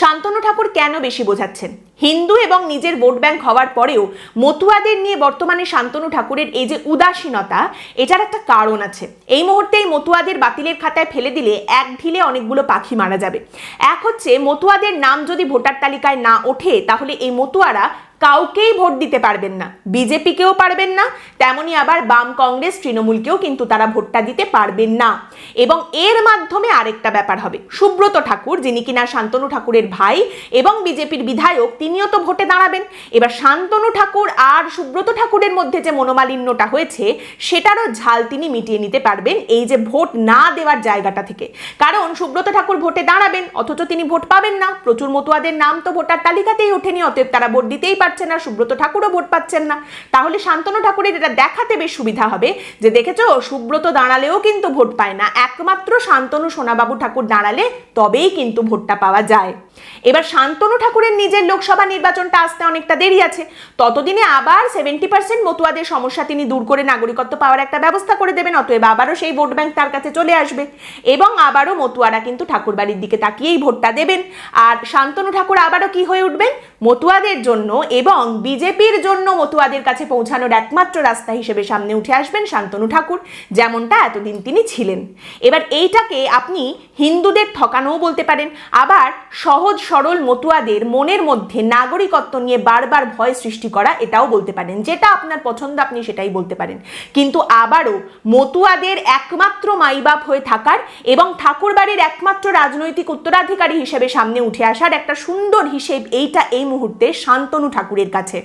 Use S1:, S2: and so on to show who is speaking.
S1: শান্তনু ঠাকুর কেন বেশি বোঝাচ্ছেন? হিন্দু এবং নিজের ভোট ব্যাংক হওয়ার পরেও মতুয়াদের নিয়ে বর্তমানে শান্তনু ঠাকুরের এই যে উদাসীনতা, এটার একটা কারণ আছে। এই মুহূর্তে এই মতুয়াদের বাতিলের খাতায় ফেলে দিলে এক ঢিলে অনেকগুলো পাখি মারা যাবে। এক হচ্ছে, মতুয়াদের নাম যদি ভোটার তালিকায় না ওঠে, তাহলে এই মতুয়ারা কাউকেই ভোট দিতে পারবেন না। বিজেপিকেও পারবেন না, তেমনি আবার বাম কংগ্রেস তৃণমূলকেও কিন্তু তারা ভোটটা দিতে পারবেন না। এবং এর মাধ্যমে আরেকটা ব্যাপার হবে। সুব্রত ঠাকুর, যিনি কিনা শান্তনু ঠাকুরের ভাই এবং বিজেপির বিধায়ক, তিনিও তো ভোটে দাঁড়াবেন। এবার শান্তনু ঠাকুর আর সুব্রত ঠাকুরের মধ্যে যে মনোমালিন্যটা হয়েছে, সেটারও ঝাল তিনি মিটিয়ে নিতে পারবেন এই যে ভোট না দেওয়ার জায়গাটা থেকে। কারণ সুব্রত ঠাকুর ভোটে দাঁড়াবেন, অথচ তিনি ভোট পাবেন না। প্রচুর মতুয়াদের নাম তো ভোটার তালিকাতেই ওঠেনি, অতএব তারা ভোট দিতেই পারছে না, সুব্রত ঠাকুরও ভোট পাচ্ছেন না। তাহলে শান্তনু ঠাকুরের এটা দেখাতে বেশ সুবিধা হবে যে দেখেছ, সুব্রত দাঁড়ালেও কিন্তু ভোট পায় না। একমাত্র শান্তনু সোনাবাবু ঠাকুর দাঁড়ালে তবেই কিন্তু ভোটটা পাওয়া যায়। এবার শান্তনু ঠাকুরের নিজের লোকসভা নির্বাচনটা আসতে অনেকটা দেরি আছে। ততদিনে আবার সেভেন্টি পার্সেন্ট মতুয়াদের সমস্যা তিনি দূর করে নাগরিকত্ব পাওয়ার একটা ব্যবস্থা করে দেবেন, অতএব আবারও সেই ভোট ব্যাংক তার কাছে চলে আসবে। এবং আবারও মতুয়ারা কিন্তু ঠাকুর বাড়ির দিকে তাকিয়েই ভোটটা দেবেন। আর শান্তনু ঠাকুর আবারও কি হয়ে উঠবেন? মতুয়াদের জন্য এবং বিজেপির জন্য মতুয়াদের কাছে পৌঁছানোর একমাত্র রাস্তা হিসেবে সামনে উঠে আসবেন শান্তনু ঠাকুর, যেমনটা এতদিন তিনি ছিলেন। এবার এইটাকে আপনি হিন্দুদের ঠকানোও বলতে পারেন, আবার সহজ সরল মতুয়াদের মনের মধ্যে নাগরিকত্ব নিয়ে বারবার ভয় সৃষ্টি করা এটাও বলতে পারেন, যেটা আপনার পছন্দ আপনি সেটাই বলতে পারেন। কিন্তু আবারও মতুয়াদের একমাত্র মাইবাপ হয়ে থাকার এবং ঠাকুরবাড়ির একমাত্র রাজনৈতিক উত্তরাধিকারী হিসেবে সামনে উঠে আসার একটা সুন্দর হিসেব এইটা এই মুহূর্তে শান্তনু ঠাকুরের কাছে।